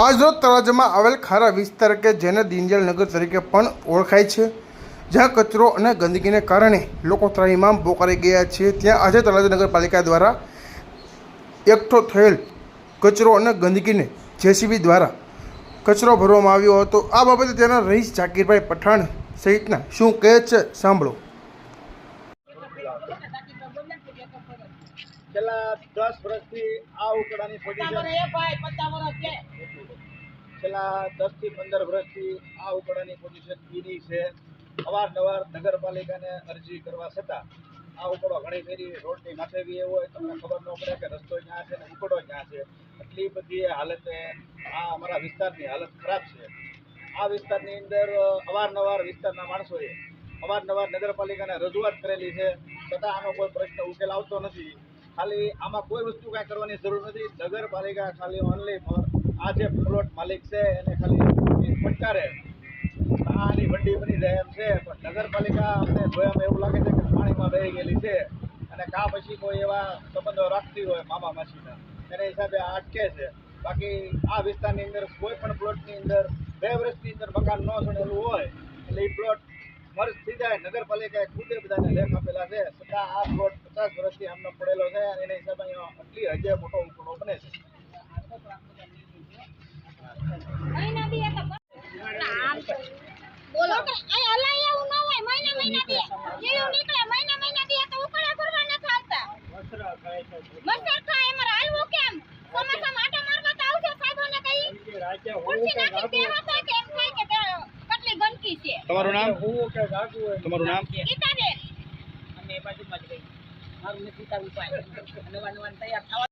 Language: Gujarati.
આજરોજ તળાજામાં આવેલ ખારા વિસ્તાર કે જેને દીનદયાળ નગર તરીકે પણ ઓળખાય છે. જ્યાં કચરો અને ગંદકીને કારણે લોકો ત્રાહીમામ પોકારી ગયા છે. ત્યાં આજે તળાજા નગરપાલિકા દ્વારા એકઠો થયેલ કચરો અને ગંદકીને જેસીબી દ્વારા કચરો ભરવામાં આવ્યો હતો. આ બાબતે તેના રહીશ જાકીરભાઈ પઠાણ સહિતના શું કહે છે, સાંભળો. છેલ્લા દસ વર્ષથી આ ઉકડાની પોઝિશન છેલ્લા દસથી પંદર વર્ષથી આ ઉકડાની પોઝિશન બીની છે. અવારનવાર નગરપાલિકાને અરજી કરવા છતાં આ ઉકડો ઘણી ફેરી રોડની માથે બી એવો હોય તમને ખબર ન પડે કે રસ્તો ક્યાં છે ને ઉકડો ક્યાં છે. એટલી બધી હાલતે આ અમારા વિસ્તારની હાલત ખરાબ છે. આ વિસ્તારની અંદર અવારનવાર વિસ્તારના માણસોએ અવારનવાર નગરપાલિકાને રજૂઆત કરેલી છે. છતાં આનો કોઈ પ્રશ્ન ઉકેલ આવતો નથી. ખાલી આમાં કોઈ વસ્તુ કાંઈ કરવાની જરૂર નથી. નગરપાલિકા ખાલી ઓનલી ફોર આ જે પ્લોટ માલિક છે, એને ખાલી ફટકારે આની વંડી બની જાય એમ છે. પણ નગરપાલિકા અમને જોયામાં એવું લાગે છે કે પાણીમાં બેહી ગયેલી છે. અને કા પછી કોઈ એવા સંબંધો રાખતી હોય મામા માસીના, એના હિસાબે આ અટકે છે. બાકી આ વિસ્તારની અંદર કોઈ પણ પ્લોટની અંદર બે વર્ષની અંદર મકાન ન સડેલું હોય, એટલે એ પ્લોટ જાય નગરપાલિકાએ ખુદ બધાને લેખ આપેલા છે. છતાં આ પ્લોટ પચાસ વર્ષથી આમનો પડેલો છે અને એના હિસાબે અહીંયા આટલી હજે મોટો ઉપડો બને છે. બોલો. અહીં હલાય એવું ન હોય. તમારું નામ? તમારું નામ? અમે બાજુમાં જ ગઈ મારું નથી તૈયાર થવા